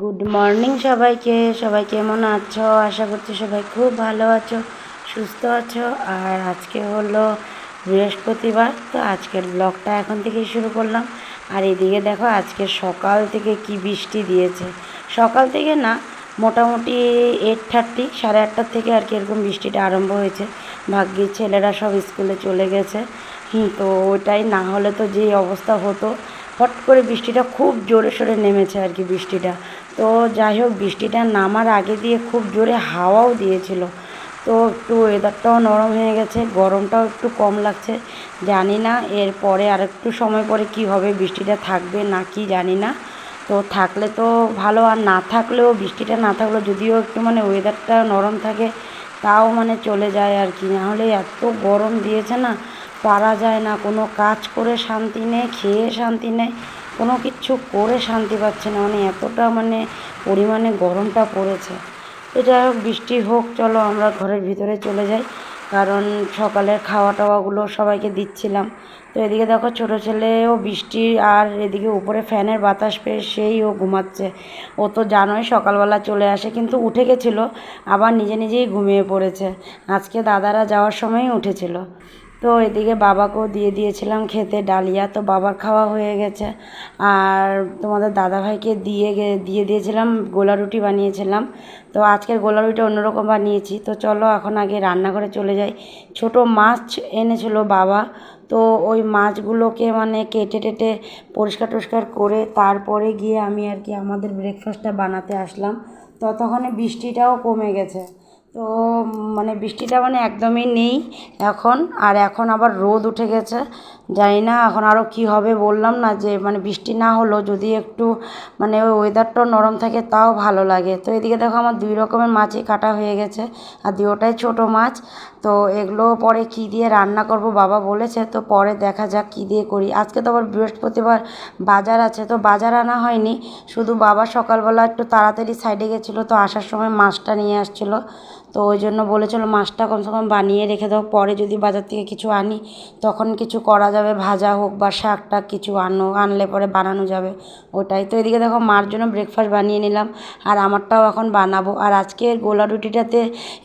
Good morning সবাইকে। সবাই কেমন আছো? আশা করছি সবাই খুব ভালো আছো, সুস্থ আছো। আর আজকে হলো বৃহস্পতিবার, তো আজকের ব্লগটা এখন থেকেই শুরু করলাম। আর এদিকে দেখো, আজকে সকাল থেকে কি বৃষ্টি দিয়েছে। সকাল থেকে না, মোটামুটি এইট থার্টি সাড়ে আটটার থেকে আর কি এরকম বৃষ্টিটা আরম্ভ হয়েছে। ভাগ্যিস ছেলেরা সব স্কুলে চলে গেছে। হুম, তো ওইটাই না হলে তো যেই অবস্থা হতো, হট করে বৃষ্টিটা খুব জোরে সোরে নেমেছে আর কি বৃষ্টিটা। তো যাই হোক, বৃষ্টিটা নামার আগে দিয়ে খুব জোরে হাওয়াও দিয়েছিল। তো একটু ওয়েদারটাও নরম হয়ে গেছে, গরমটাও একটু কম লাগছে, জানি না এরপরে আর একটু সময় পরে কি হবে, বৃষ্টিটা থাকবে না কি জানি না। তো থাকলে তো ভালো, আর না থাকলেও, বৃষ্টিটা না থাকলেও যদিও একটু মানে ওয়েদারটা নরম থাকে, তাও মানে চলে যায় আর কি। নাহলে এত গরম দিয়েছে না, পারা যায় না, কোনো কাজ করে শান্তি নেই, খেয়ে শান্তি নেই। কোনো কিছু করে শান্তি পাচ্ছে না। মানে এতটা মানে পরিমাণে গরমটা পড়েছে। এটা বৃষ্টি হোক, চলো আমরা ঘরের ভিতরে চলে যাই। কারণ সকালের খাওয়া টাওয়াগুলো সবাইকে দিচ্ছিলাম। তো এদিকে দেখো, ছোটো ছেলেও বৃষ্টি আর এদিকে উপরে ফ্যানের বাতাস পেয়ে সেই ও ঘুমাচ্ছে। ও তো জানোই সকালবেলা চলে আসে, কিন্তু উঠে গেছিল, আবার নিজে নিজেই ঘুমিয়ে পড়েছে। আজকে দাদারা যাওয়ার সময়ই উঠেছিল। তো এদিকে বাবাকেও দিয়ে দিয়েছিলাম খেতে ডালিয়া। তো বাবার খাওয়া হয়ে গেছে। আর তোমাদের দাদাভাইকে দিয়ে দিয়ে দিয়েছিলাম, গোলা রুটি বানিয়েছিলাম। তো আজকের গোলা রুটিটা অন্যরকম বানিয়েছি। তো চলো এখন আগে রান্নাঘরে চলে যাই। ছোট মাছ এনেছিল বাবা। তো ওই মাছগুলোকে মানে কেটে টেটে পরিষ্কার টরিষ্কার করে তারপরে গিয়ে আমি আর কি আমাদের ব্রেকফাস্টটা বানাতে আসলাম। ততক্ষণে বৃষ্টিটাও কমে গেছে। তো মানে বৃষ্টিটা মানে একদমই নেই এখন। আর এখন আবার রোদ উঠে গেছে। জানি না এখন আরও কী হবে বললাম না যে মানে বৃষ্টি না হলেও যদি একটু মানে ওই ওয়েদারটাও নরম থাকে তাও ভালো লাগে। তো এদিকে দেখো আমার দুই রকমের মাছই কাটা হয়ে গেছে। আর দুটোটাই ছোটো মাছ। তো এগুলো পরে কী দিয়ে রান্না করব বাবা বলেছে, তো পরে দেখা যাক কী দিয়ে করি। আজকে তো আবার বৃহস্পতিবার বাজার আছে, তো বাজার আনা হয়নি। শুধু বাবা সকালবেলা একটু তাড়াতাড়ি সাইডে গেছিল, তো আসার সময় মাছটা নিয়ে আসছিল। তো ওই জন্য বলেছিলো, মাছটা কমসে কম বানিয়ে রেখে দাও, পরে যদি বাজার থেকে কিছু আনি, তখন কিছু করা যাবে, ভাজা হোক বা শাক টাক কিছু আনো, আনলে পরে বানানো যাবে। ওটাই। তো এদিকে দেখো, মার জন্য ব্রেকফাস্ট বানিয়ে নিলাম, আর আমারটাও এখন বানাবো। আর আজকের গোলা রুটিটাতে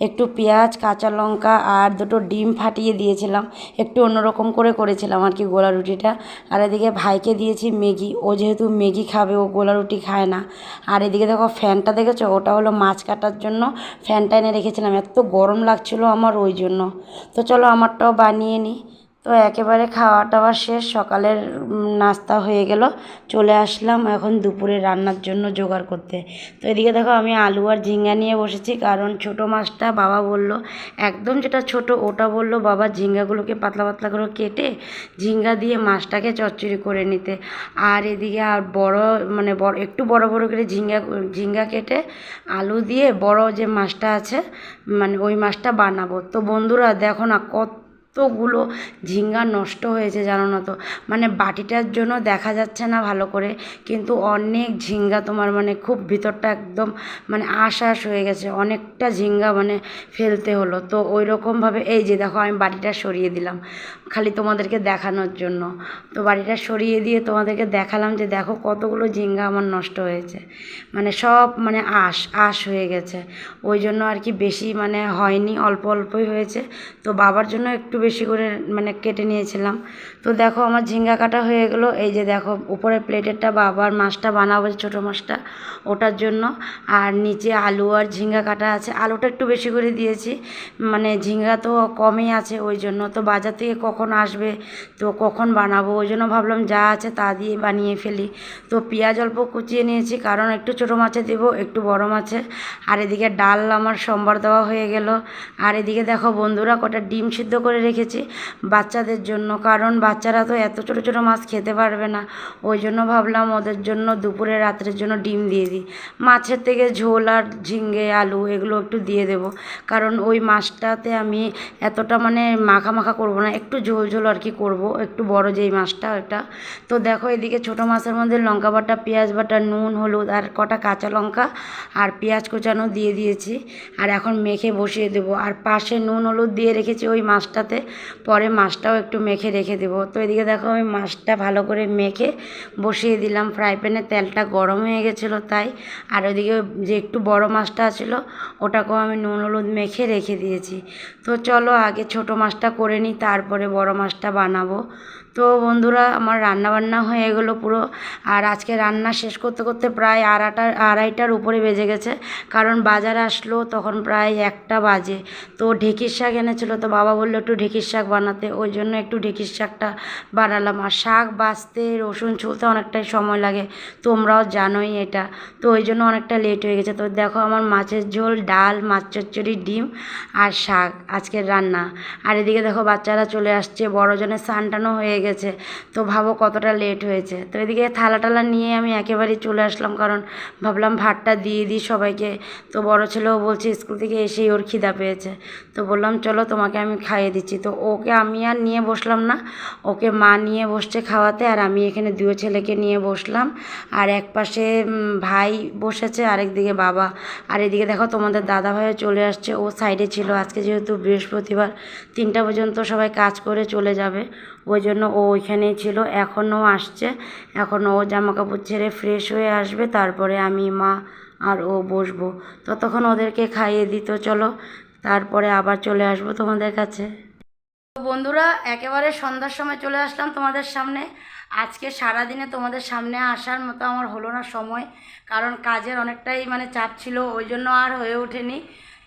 একটু পেঁয়াজ, কাঁচা লঙ্কা আর দুটো ডিম ফাটিয়ে দিয়েছিলাম। একটু অন্যরকম করে করেছিলাম আর কি গোলা রুটিটা। আর এদিকে ভাইকে দিয়েছি ম্যাগি। ও যেহেতু ম্যাগি খাবে, ও গোলা রুটি খায় না। আর এদিকে দেখো, ফ্যানটা দেখেছ? ওটা হলো মাছ কাটার জন্য ফ্যানটা এনে রেখেছিলাম। এত গরম লাগছিল আমার ওই জন্য। তো চলো আমারটাও বানিয়ে নিই। তো একেবারে খাওয়া টাওয়া শেষ, সকালের নাস্তা হয়ে গেল। চলে আসলাম এখন দুপুরে রান্নার জন্য জোগাড় করতে। তো এদিকে দেখো আমি আলু আর ঝিঙ্গা নিয়ে বসেছি, কারণ ছোট মাছটা বাবা বলল, একদম যেটা ছোট ওটা বলল, বাবা, ঝিঙ্গাগুলোকে পাতলা পাতলা করে কেটে ঝিঙ্গা দিয়ে মাছটাকে চচ্চড়ি করে নিতে। আর এদিকে আর বড় মানে বড়, একটু বড় বড় করে ঝিঙ্গা ঝিঙ্গা কেটে আলু দিয়ে বড় যে মাছটা আছে মানে ওই মাছটা বানাবো। তো বন্ধুরা দেখো না কত কতগুলো ঝিঙ্গা নষ্ট হয়েছে জানো না তো? মানে বাটিটার জন্য দেখা যাচ্ছে না ভালো করে, কিন্তু অনেক ঝিঙ্গা তোমার মানে খুব ভিতরটা একদম মানে আশ হয়ে গেছে, অনেকটা ঝিঙ্গা মানে ফেলতে হলো। তো ওই রকমভাবে এই যে দেখো আমি বাটিটা সরিয়ে দিলাম, খালি তোমাদেরকে দেখানোর জন্য। তো বাড়িটা সরিয়ে দিয়ে তোমাদেরকে দেখালাম যে দেখো কতগুলো ঝিঙ্গা আমার নষ্ট হয়েছে। মানে সব মানে আশ আশ হয়ে গেছে। ওই জন্য আর কি বেশি মানে হয়নি, অল্প অল্পই হয়েছে। তো বাবার জন্য একটু বেশি করে মানে কেটে নিয়েছিলাম। তো দেখো আমার ঝিঙ্গা কাটা হয়ে গেলো। এই যে দেখো, উপরের প্লেটেরটা বাবার মাছটা বানাবো ছোটো মাছটা, ওটার জন্য। আর নিচে আলু আর ঝিঙ্গা কাটা আছে। আলুটা একটু বেশি করে দিয়েছি। মানে ঝিঙ্গা তো কমই আছে ওই জন্য। তো বাজার থেকে কখন আসবে, তো কখন বানাবো? ওই জন্য ভাবলাম যা আছে তা দিয়ে বানিয়ে ফেলি। তো পেঁয়াজ অল্প কুচিয়ে নিয়েছি, কারণ একটু ছোটো মাছে দেবো, একটু বড় মাছে। আর এদিকে ডাল আমার সোমবার দেওয়া হয়ে গেল। আর এদিকে দেখো বন্ধুরা কটা ডিম সিদ্ধ করে রেখেছি বাচ্চাদের জন্য। কারণ বাচ্চারা তো এত ছোটো ছোটো মাছ খেতে পারবে না। ওই জন্য ভাবলাম ওদের জন্য দুপুরে, রাত্রের জন্য ডিম দিয়ে দিই। মাছের থেকে ঝোল আর ঝিঙ্গে আলু এগুলো একটু দিয়ে দেবো। কারণ ওই মাছটাতে আমি এতটা মানে মাখা মাখা করব না, একটু ঝোল ঝোল আর কি করব। একটু বড় যেই মাছটা ওটা তো দেখো এদিকে ছোটো মাছের মধ্যে লঙ্কা বাটা, পেঁয়াজ বাটা, নুন, হলুদ আর কটা কাঁচা লঙ্কা আর পেঁয়াজ কোচানো দিয়ে দিয়েছি। আর এখন মেখে বসিয়ে দেবো। আর পাশে নুন, হলুদ দিয়ে রেখেছি ওই মাছটাতে। পরে মাছটাও একটু মেখে রেখে দেবো। তো এদিকে দেখো আমি মাছটা ভালো করে মেখে বসিয়ে দিলাম। ফ্রাই প্যানে তেলটা গরম হয়ে গেছিল তাই। আর ওইদিকে যে একটু বড় মাছটা ছিল, ওটাকেও আমি নুন, হলুদ মেখে রেখে দিয়েছি। তো চলো আগে ছোট মাছটা করে নিই, তারপরে বড় মাছটা বানাবো। তো বন্ধুরা, আমার রান্না বান্না হয়ে গেলো পুরো। আর আজকে রান্না শেষ করতে করতে প্রায় আড়াটা, আড়াইটার উপরে বেজে গেছে। কারণ বাজার আসলো তখন প্রায় একটা বাজে। তো ঢেঁকির শাক এনেছিলো, তো বাবা বলল একটু ঢেঁকির শাক বানাতে। ওই জন্য একটু ঢেঁকির শাকটা বানালাম। আর শাক বাছতে রসুন ছুলতে অনেকটাই সময় লাগে। তোমরাও জানোই এটা। তো ওই জন্য অনেকটা লেট হয়ে গেছে। তো দেখো আমার মাছের ঝোল, ডাল, মাছ চচ্চড়ি, ডিম আর শাক। আজকের রান্না। আর এদিকে দেখো বাচ্চারা চলে আসছে। বড়জনের স্নান টানও হয়ে গেছে। তো ভাবো কতটা লেট হয়েছে। তো এদিকে থালা টালা নিয়ে আমি একেবারেই চলে আসলাম কারণ ভাবলাম ভাতটা দিয়ে দিই সবাইকে। তো বড় ছেলেও বলছে, স্কুল থেকে এসেই ওর খিদা পেয়েছে। তো বললাম, চলো তোমাকে আমি খাইয়ে দিচ্ছি। তো ওকে আমি আর নিয়ে বসলাম না। ওকে মা নিয়ে বসছে খাওয়াতে আর আমি এখানে দুয়ো ছেলেকে নিয়ে বসলাম। আর এক পাশে ভাই বসেছে, আরেকদিকে বাবা। আর এদিকে দেখো তোমাদের দাদা ভাইও চলে আসছে। ও সাইডে ছিল। আজকে যেহেতু বৃহস্পতিবার, তিনটা পর্যন্ত সবাই কাজ করে চলে যাবে। ওই জন্য ও ওইখানেই ছিল। এখনও আসছে। এখনও ও জামা কাপড় ছেড়ে ফ্রেশ হয়ে আসবে। তারপরে আমি, মা আর ও বসবো। ততক্ষণ ওদেরকে খাইয়ে দিত চলো, তারপরে আবার চলে আসব তোমাদের কাছে। বন্ধুরা, একেবারে সন্ধ্যার সময় চলে আসলাম তোমাদের সামনে। আজকে সারাদিনে তোমাদের সামনে আসার মতো আমার হলো না সময়। কারণ কাজের অনেকটাই মানে চাপ ছিল, ওই জন্য আর হয়ে ওঠেনি।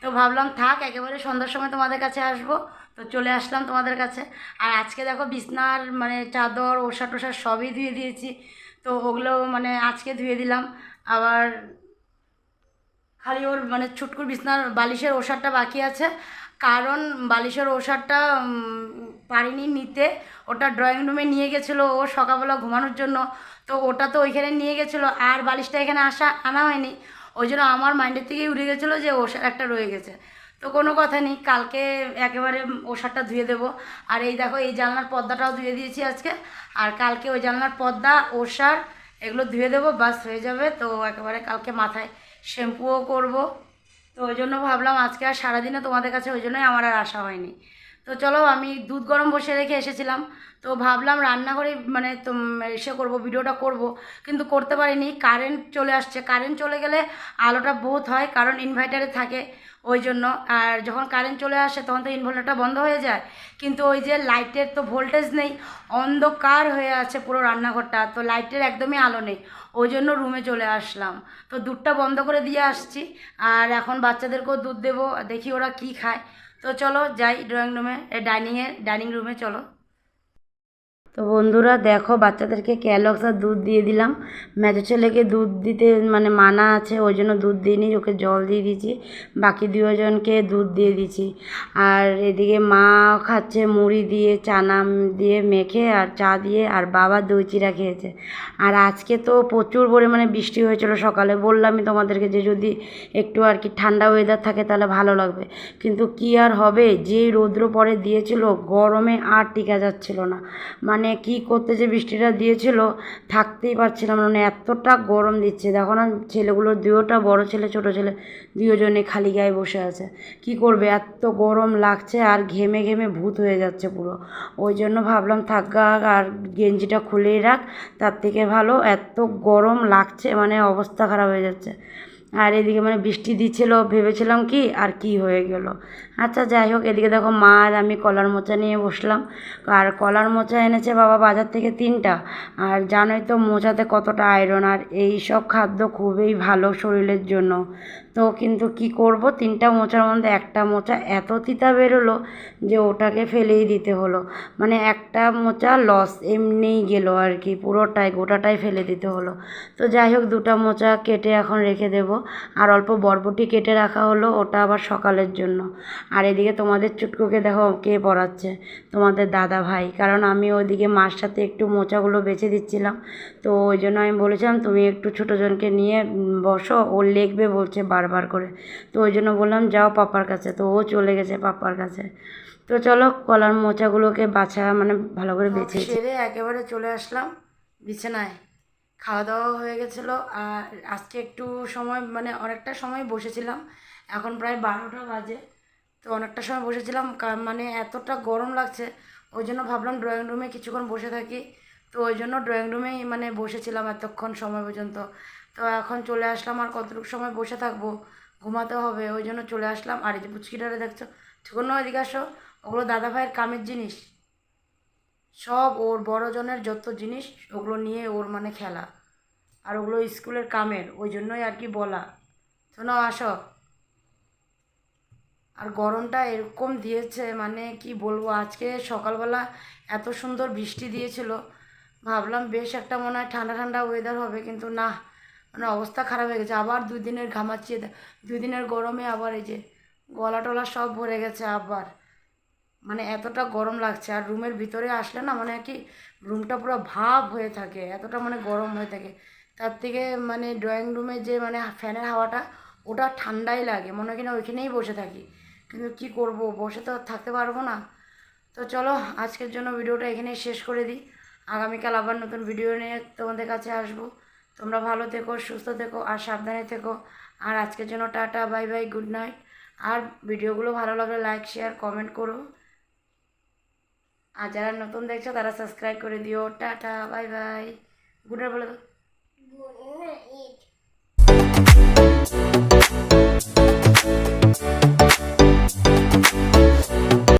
তো ভাবলাম থাক, একেবারে সন্ধ্যার সময় তোমাদের কাছে আসব। তো চলে আসলাম তোমাদের কাছে। আর আজকে দেখো বিছনার মানে চাদর ওষা টোষা সবই ধুয়ে দিয়েছি। তো ওগুলো মানে আজকে ধুয়ে দিলাম। আবার খালি ওর মানে ছুটকুর বিছনার বালিশের ওষারটা বাকি আছে। কারণ বালিশের ওষারটা পারিনি নিতে। ওটা ড্রয়িং রুমে নিয়ে গেছিল ও সকালবেলা ঘুমানোর জন্য। তো ওটা তো ওইখানে নিয়ে গেছিল। আর বালিশটা এখানে আসা, আনা হয়নি। ওই জন্য আমার মাইন্ডের থেকেই উড়ে গেছিল যে ওষার একটা রয়ে গেছে। তো কোনো কথা নেই, কালকে একেবারে ওষারটা ধুয়ে দেবো। আর এই দেখো, এই জানলার পর্দাটাও ধুয়ে দিয়েছি আজকে। আর কালকে ওই জানলার পর্দা, ওষার এগুলো ধুয়ে দেবো বাস হয়ে যাবে। তো একেবারে কালকে মাথায় শ্যাম্পুও করব। তো ওই জন্য ভাবলাম আজকে আর সারাদিনে তোমাদের কাছে ওই জন্যই আমার আর আসা হয়নি। তো চলো, আমি দুধ গরম বসে রেখে এসেছিলাম। তো ভাবলাম রান্নাঘরে মানে এসে করব, ভিডিওটা করব। কিন্তু করতে পারিনি, কারেন্ট চলে আসছে। কারেন্ট চলে গেলে আলোটা বহুত হয়, কারণ ইনভার্টারে থাকে। ওই জন্য। আর যখন কারেন্ট চলে আসে, তখন তো ইনভার্টারটা বন্ধ হয়ে যায়। কিন্তু ওই যে লাইটের তো ভোল্টেজ নেই, অন্ধকার হয়ে আছে পুরো রান্নাঘরটা, তো লাইটের একদমই আলো নেই। ওই জন্য রুমে চলে আসলাম। তো দুধটা বন্ধ করে দিয়ে আসছি। আর এখন বাচ্চাদেরকেও দুধ দেবো, দেখি ওরা কি খায়। তো চলো যাই ড্রয়িং রুমে ডাইনিংয়ে ডাইনিং রুমে চলো। তো বন্ধুরা দেখো, বাচ্চাদেরকে ক্যালক্স আর দুধ দিয়ে দিলাম। মেজো ছেলেকে দুধ দিতে মানে মানা আছে, ওই জন্য দুধ দিইনি, ওকে জল দিয়ে দিয়েছি। বাকি দুজনকে দুধ দিয়ে দিয়েছি। আর এদিকে মা খাচ্ছে মুড়ি দিয়ে চানা দিয়ে মেখে, আর চা দিয়ে, আর বাবা দই চিরা খেয়েছে। আর আজকে তো প্রচুর পরিমাণে বৃষ্টি হয়েছিল সকালে, বললামই তোমাদেরকে যে যদি একটু আর কি ঠান্ডা ওয়েদার থাকে তাহলে ভালো লাগবে। কিন্তু কি আর হবে যেই রৌদ্র পরে দিয়েছিল, গরমে আর টিকা যাচ্ছিল না। মানে কি করতে যে বৃষ্টিটা দিয়েছিল, থাকতেই পারছিলাম মানে এতটা গরম দিচ্ছে। দেখো না ছেলেগুলোর দুয়োটা বড় ছেলে, ছোট ছেলে, দুজনে খালি গায়ে বসে আছে। কি করবে? এত গরম লাগছে আর ঘেমে ঘেমে ভূত হয়ে যাচ্ছে পুরো। ওই জন্য ভাবলাম, থাক আর গেঞ্জিটা খুলেই রাখ। তার থেকে ভালো, এত গরম লাগছে মানে অবস্থা খারাপ হয়ে যাচ্ছে। আর এদিকে মানে বৃষ্টি দিচ্ছিল, ভেবেছিলাম কি আর কি হয়ে গেল। আচ্ছা যাই হোক, এদিকে দেখো মা আর আমি কলার মোচা নিয়ে বসলাম। আর কলার মোচা এনেছে বাবা বাজার থেকে তিনটা। আর জানোই তো মোচাতে কতটা আয়রন আর এই সব খাদ্য খুবই ভালো শরীরের জন্য। তো কিন্তু কি করব? তিনটা মোচার মধ্যে একটা মোচা এত তিতা বেরোলো যে ওটাকে ফেলেই দিতে হলো। মানে একটা মোচা লস এমনিই গেল আর কি, পুরোটাই, গোটাটাই ফেলে দিতে হলো। তো যাই হোক, দুটা মোচা কেটে এখন রেখে দেব। আর অল্প বরবটি কেটে রাখা হলো ওটা আবার সকালের জন্য। আর এদিকে তোমাদের চুটকুকে দেখো কে পড়াচ্ছে, তোমাদের দাদা ভাই। কারণ আমি ওইদিকে মার সাথে একটু মোচাগুলো বেছে দিচ্ছিলাম। তো ওই জন্য আমি বলেছিলাম, তুমি একটু ছোটোজনকে নিয়ে বসো, ও লেখবে বলছে বারবার করে। তো ওই জন্য বললাম যাও পাপার কাছে। তো ও চলে গেছে পাপার কাছে। তো চলো কলার মোচাগুলোকে বাছা মানে ভালো করে বেছে সেরে একেবারে চলে আসলাম। বিছানায় খাওয়া দাওয়া হয়ে গেছিল। আর আজকে একটু সময় মানে অনেকটা সময় বসেছিলাম। এখন প্রায় বারোটা বাজে। তো অনেকটা সময় বসেছিলাম। মানে এতটা গরম লাগছে। ওই জন্য ভাবলাম ড্রয়িং রুমে কিছুক্ষণ বসে থাকি। তো ওই জন্য ড্রয়িং রুমেই মানে বসেছিলাম এতক্ষণ সময় পর্যন্ত। তো এখন চলে আসলাম আর কতটুকু সময় বসে থাকব? ঘুমাতে হবে, ওই জন্য চলে আসলাম। আর এই যে পুচকিটারে দেখছ, ঠিক না ওইদিকে আসো। ওগুলো দাদা ভাইয়ের কামের জিনিস। সব ওর বড়জনের যত জিনিস, ওগুলো নিয়ে ওর মানে খেলা। আর ওগুলো স্কুলের কামের, ওই জন্যই আর কি বলা। শোনো আসো। আর গরমটা এরকম দিয়েছে মানে কি বলব, আজকে সকালবেলা এত সুন্দর বৃষ্টি দিয়েছিল। ভাবলাম বেশ একটা মনে হয় ঠান্ডা ঠান্ডা ওয়েদার হবে, কিন্তু না মানে অবস্থা খারাপ হয়ে গেছে। আবার দুই দিনের ঘামাচ্ছি এ দুই দিনের গরমে আবার এই যে গলা টলা সব ভরে গেছে আবার। মানে এতটা গরম লাগছে, আর রুমের ভিতরে আসলে না মানে কি রুমটা পুরো ভাব হয়ে থাকে, এতটা মানে গরম হয়ে থাকে। তার থেকে মানে ড্রয়িং রুমে যে মানে ফ্যানের হাওয়াটা, ওটা ঠান্ডাই লাগে, মনে হয় কিনা ওইখানেই বসে থাকি। কিন্তু কি করব, বসে তো থাকতে পারব না। তো চলো, আজকের জন্য ভিডিওটা এখানেই শেষ করে দিই। আগামীকাল আবার নতুন ভিডিও নিয়ে তোমাদের কাছে আসব। তোমরা ভালো থেকো, সুস্থ থেকো আর সাবধানে থেকো। আর আজকের জন্য tata bye bye good night আর ভিডিওগুলো ভালো লাগলে লাইক শেয়ার কমেন্ট করো। আর যারা নতুন দেখছ, তারা সাবস্ক্রাইব করে দিও। Tata bye bye good night বলে দাও।